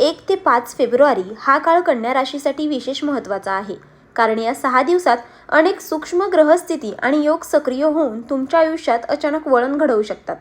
एक ते पाच फेब्रुवारी हा काळ कन्या राशीसाठी विशेष महत्त्वाचा आहे. कारण या सहा दिवसात अनेक सूक्ष्म ग्रहस्थिती आणि योग सक्रिय होऊन तुमच्या आयुष्यात अचानक वळण घडवू शकतात.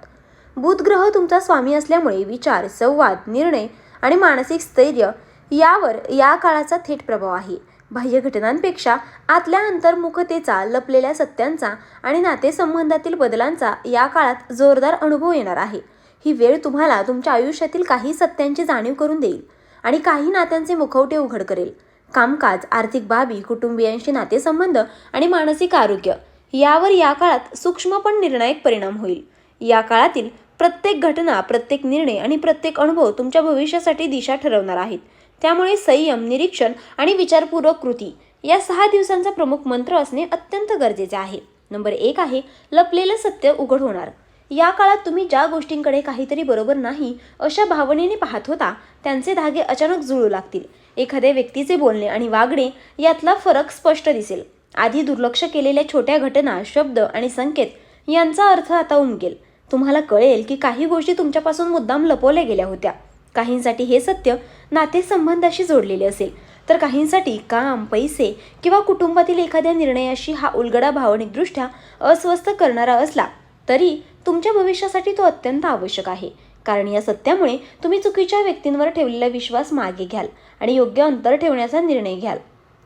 बुध ग्रह तुमचा स्वामी असल्यामुळे विचार संवाद निर्णय आणि मानसिक स्थैर्य यावर या काळाचा थेट प्रभाव आहे. बाह्य घटनांपेक्षा आतल्या अंतर्मुखतेचा लपलेल्या सत्यांचा आणि नातेसंबंधातील बदलांचा या काळात जोरदार अनुभव येणार आहे. ही वेळ तुम्हाला तुमच्या आयुष्यातील काही सत्यांची जाणीव करून देईल आणि काही नात्यांचे मुखवटे उघड करेल. कामकाज आर्थिक बाबी कुटुंबियांशी नातेसंबंध आणि मानसिक आरोग्य यावर या काळात सूक्ष्म पण निर्णायक परिणाम होईल. या काळातील प्रत्येक घटना प्रत्येक निर्णय आणि प्रत्येक अनुभव तुमच्या भविष्यासाठी दिशा ठरवणार आहेत. त्यामुळे संयम निरीक्षण आणि विचारपूर्वक कृती या सहा दिवसांचा प्रमुख मंत्र असणे अत्यंत गरजेचे आहे. नंबर एक आहे लपलेलं सत्य उघड होणार. या काळात तुम्ही ज्या गोष्टींकडे काहीतरी बरोबर नाही अशा भावनेने पाहत होता त्यांचे धागे अचानक जुळू लागतील. एखाद्या व्यक्तीचे बोलणे आणि वागणे यातला फरक स्पष्ट दिसेल. आधी दुर्लक्ष केलेल्या छोट्या घटना शब्द आणि संकेत यांचा अर्थ आता उमगेल. तुम्हाला कळेल की काही गोष्टी तुमच्यापासून मुद्दाम लपवल्या गेल्या होत्या. काहींसाठी हे सत्य नातेसंबंधाशी जोडलेले असेल. तर काहींसाठी काम पैसे किंवा कुटुंबातील एखाद्या निर्णयाशी हा उलगडा भावनिकदृष्ट्या अस्वस्थ करणारा असला तरी तुमच्या भविष्यासाठी तो अत्यंत आवश्यक आहे. कारण या सत्यामुळे तुम्ही चुकीच्या व्यक्तींवर ठेवलेला विश्वास मागे घ्याल आणि योग्य अंतर ठेवण्याचा निर्णय घ्याल.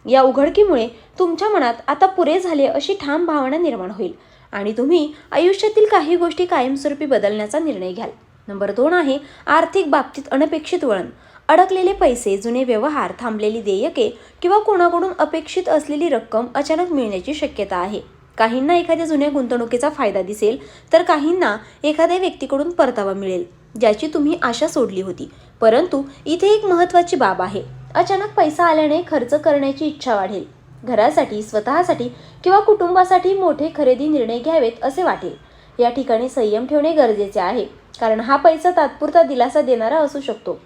या उघडकीमुळे तुमच्या मनात आता पुरे झाले अशी ठाम भावना निर्माण होईल आणि तुम्ही आयुष्यातील काही गोष्टी कायमस्वरूपी बदलण्याचा निर्णय घ्याल. नंबर दोन आहे आर्थिक बाबतीत अनपेक्षित वळण. अडकलेले पैसे जुने व्यवहार थांबलेली देयके किंवा कोणाकडून अपेक्षित असलेली रक्कम अचानक मिळण्याची शक्यता आहे. काहींना एखाद्या जुन्या गुंतवणुकीचा फायदा दिसेल तर काहींना एखाद्या व्यक्तीकडून परतावा मिळेल ज्याची तुम्ही आशा सोडली होती. परंतु इथे एक महत्त्वाची बाब आहे. अचानक पैसा आल्याने खर्च करण्याची इच्छा वाढेल. घरासाठी स्वतःसाठी किंवा कुटुंबासाठी मोठे खरेदी निर्णय घ्यावेत असे वाटेल. या ठिकाणी संयम ठेवणे गरजेचे आहे कारण हा पैसा तात्पुरता दिलासा देणारा असू शकतो.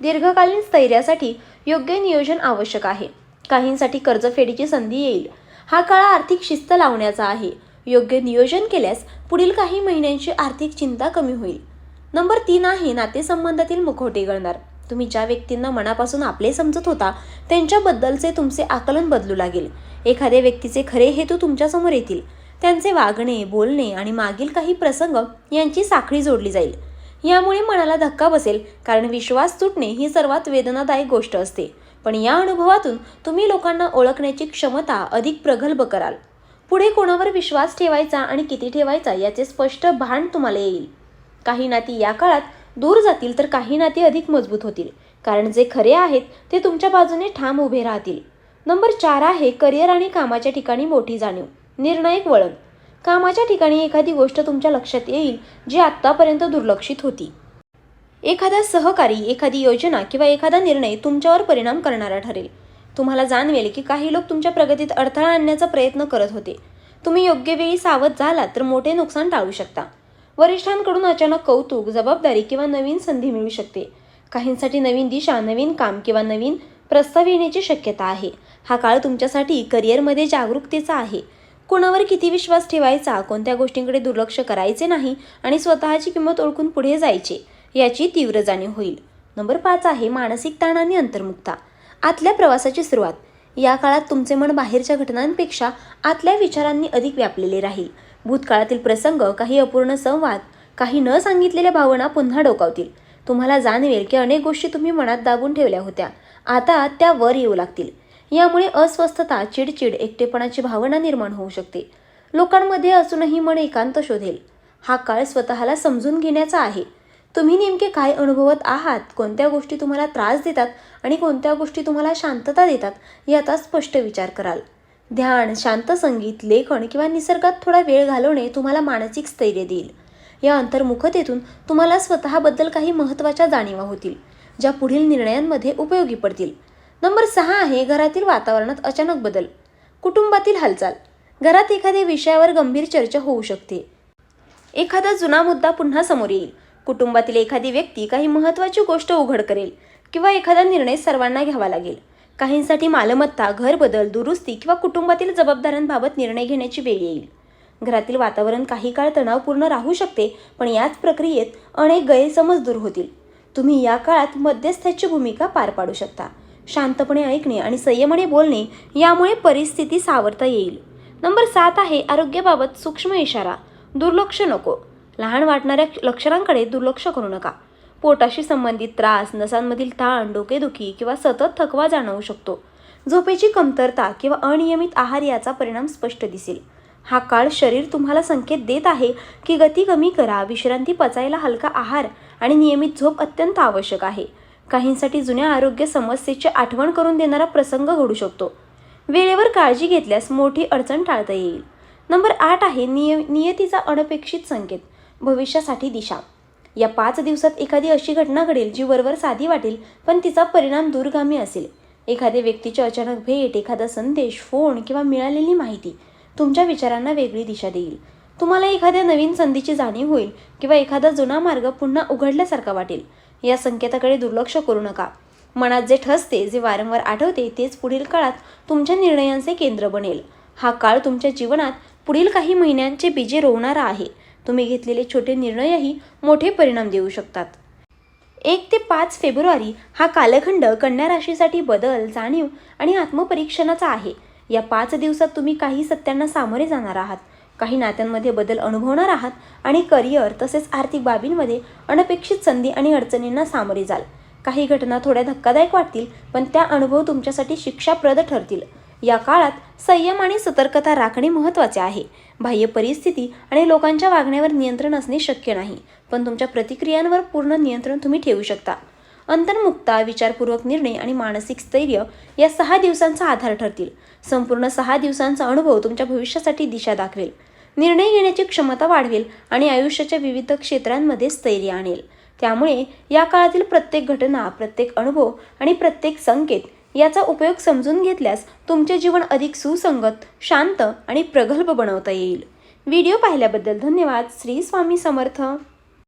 दीर्घकालीन स्थैर्यासाठी योग्य नियोजन आवश्यक आहे. काहींसाठी कर्जफेडीची संधी येईल. हा काळ आर्थिक शिस्त लावण्याचा आहे. योग्य नियोजन केल्यास पुढील काही महिन्यांची आर्थिक चिंता कमी होईल. नंबर तीन आहे नातेसंबंधातील मुखवटे गळणार. तुम्ही ज्या व्यक्तींना मनापासून आपले समजत होता त्यांच्याबद्दलचे तुमचे आकलन बदलू लागेल. एखाद्या व्यक्तीचे खरे हेतू तुमच्यासमोर येतील. त्यांचे वागणे बोलणे आणि मागील काही प्रसंग यांची साखळी जोडली जाईल. यामुळे मनाला धक्का बसेल कारण विश्वास तुटणे ही सर्वात वेदनादायक गोष्ट असते. पण या अनुभवातून तुम्ही लोकांना ओळखण्याची क्षमता अधिक प्रगल्भ कराल. पुढे कोणावर विश्वास ठेवायचा आणि किती ठेवायचा याचे स्पष्ट भान तुम्हाला येईल. काही नाती या काळात दूर जातील तर काही नाती अधिक मजबूत होतील. कारण जे खरे आहेत ते तुमच्या बाजूने ठाम उभे राहतील. नंबर चार आहे करिअर आणि कामाच्या ठिकाणी मोठी जाणीव निर्णायक वळण. कामाच्या ठिकाणी एखादी गोष्ट तुमच्या लक्षात येईल जी आत्तापर्यंत दुर्लक्षित होती. एखादा सहकारी एखादी योजना किंवा एखादा निर्णय तुमच्यावर परिणाम करणारा ठरेल. तुम्हाला जाणवेल की काही लोक तुमच्या प्रगतीत अडथळा आणण्याचा प्रयत्न करत होते. तुम्ही योग्य वेळी सावध झालात तर मोठे नुकसान टाळू शकता. वरिष्ठांकडून अचानक कौतुक जबाबदारी किंवा नवीन संधी मिळू शकते. काहींसाठी नवीन दिशा नवीन काम किंवा नवीन प्रस्ताव येण्याची शक्यता आहे. हा काळ तुमच्यासाठी करिअरमध्ये जागरूकतेचा आहे. कुणावर किती विश्वास ठेवायचा कोणत्या गोष्टींकडे दुर्लक्ष करायचे नाही आणि स्वतःची किंमत ओळखून पुढे जायचे. याची तीव्र जाणीव होईल. नंबर पाच आहे मानसिक ताण आणि अंतर्मुक्ता आतल्या प्रवासाची सुरुवात. या काळात तुमचे मन बाहेरच्या घटनांपेक्षा आतल्या विचारांनी अधिक व्यापलेले राहील. भूतकाळातील प्रसंग काही अपूर्ण संवाद काही न सांगितलेल्या भावना पुन्हा डोकावतील. तुम्हाला जाणवेल की अनेक गोष्टी तुम्ही मनात दाबून ठेवल्या होत्या. आता त्या वर येऊ लागतील. यामुळे अस्वस्थता चिडचिड एकटेपणाची भावना निर्माण होऊ शकते. लोकांमध्ये असूनही मन एकांत शोधेल. हा काळ स्वतःला समजून घेण्याचा आहे. तुम्ही नेमके काय अनुभवत आहात? कोणत्या गोष्टी तुम्हाला त्रास देतात आणि कोणत्या गोष्टी तुम्हाला शांतता देतात याचा स्पष्ट विचार कराल. ध्यान शांत संगीत लेखन किंवा निसर्गात थोडा वेळ घालवणे तुम्हाला मानसिक स्थैर्य देईल. या अंतर्मुखतेतून तुम्हाला स्वतःबद्दल काही महत्त्वाच्या जाणीवा होतील ज्या पुढील निर्णयांमध्ये उपयोगी पडतील. नंबर सहा आहे घरातील वातावरणात अचानक बदल. कुटुंबातील हालचाल. घरात एखाद्या विषयावर गंभीर चर्चा होऊ शकते. एखादा जुना मुद्दा पुन्हा समोर येईल. कुटुंबातील एखादी व्यक्ती काही महत्त्वाची गोष्ट उघड करेल किंवा एखादा निर्णय सर्वांना घ्यावा लागेल. काहींसाठी मालमत्ता घरबदल दुरुस्ती किंवा कुटुंबातील जबाबदाऱ्यांबाबत निर्णय घेण्याची वेळ येईल. घरातील वातावरण काही काळ तणावपूर्ण राहू शकते पण याच प्रक्रियेत अनेक गैरसमज दूर होतील. तुम्ही या काळात मध्यस्थाची भूमिका पार पाडू शकता. शांतपणे ऐकणे आणि संयमाने बोलणे यामुळे परिस्थिती सावरता येईल. नंबर सात आहे आरोग्याबाबत सूक्ष्म इशारा. दुर्लक्ष नको. लहान वाटणाऱ्या लक्षणांकडे दुर्लक्ष करू नका. पोटाशी संबंधित त्रास नसांमधील ताण डोकेदुखी किंवा सतत थकवा जाणवू शकतो. झोपेची कमतरता किंवा अनियमित आहार याचा परिणाम स्पष्ट दिसेल. हा काळ शरीर तुम्हाला संकेत देत आहे की गती कमी करा विश्रांती पचायला हलका आहार आणि नियमित झोप अत्यंत आवश्यक आहे. काहींसाठी जुन्या आरोग्य समस्येची आठवण करून देणारा प्रसंग घडू शकतो. वेळेवर काळजी घेतल्यास मोठी अडचण टाळता येईल. नंबर आठ आहे निय नियतीचा अनपेक्षित संकेत. भविष्यासाठी दिशा. या पाच दिवसात एखादी अशी घटना घडेल जी वरवर साधी वाटेल पण तिचा परिणाम दूरगामी असेल. एखाद्या व्यक्तीची अचानक भेट एखादा संदेश फोन किंवा मिळालेली माहिती तुमच्या विचारांना वेगळी दिशा देईल. तुम्हाला एखाद्या नवीन संधीची जाणीव होईल किंवा एखादा जुना मार्ग पुन्हा उघडल्यासारखा वाटेल. या संकेताकडे दुर्लक्ष करू नका. मनात जे ठसते जे वारंवार आठवते तेच पुढील काळात तुमच्या निर्णयांचे केंद्र बनेल. हा काळ तुमच्या जीवनात पुढील काही महिन्यांचे बीजे रोवणारा आहे. तुम्ही घेतलेले छोटे निर्णयही मोठे परिणाम देऊ शकतात. एक ते पाच फेब्रुवारी हा कालखंड कन्या राशीसाठी बदल जाणीव आणि आत्मपरीक्षणाचा आहे. या पाच दिवसात तुम्ही काही सत्यांना सामोरे जाणार आहात. काही नात्यांमध्ये बदल अनुभवणार आहात आणि करिअर तसेच आर्थिक बाबींमध्ये अनपेक्षित संधी आणि अडचणींना सामोरे जाल. काही घटना थोड्या धक्कादायक वाटतील पण त्या अनुभव तुमच्यासाठी शिक्षाप्रद ठरतील. या काळात संयम आणि सतर्कता राखणे महत्त्वाचे आहे. बाह्य परिस्थिती आणि लोकांच्या वागण्यावर नियंत्रण असणे शक्य नाही पण तुमच्या प्रतिक्रियांवर पूर्ण नियंत्रण तुम्ही ठेवू शकता. अंतर्मुक्ता विचारपूर्वक निर्णय आणि मानसिक स्थैर्य या सहा दिवसांचा आधार ठरतील. संपूर्ण सहा दिवसांचा अनुभव तुमच्या भविष्यासाठी दिशा दाखवेल. निर्णय घेण्याची क्षमता वाढवेल आणि आयुष्याच्या विविध क्षेत्रांमध्ये स्थैर्य आणेल. त्यामुळे या काळातील प्रत्येक घटना प्रत्येक अनुभव आणि प्रत्येक संकेत याचा उपयोग समजून घेतल्यास तुमचे जीवन अधिक सुसंगत शांत आणि प्रगल्भ बनवता येईल. व्हिडिओ पाहिल्याबद्दल धन्यवाद. श्री स्वामी समर्थ.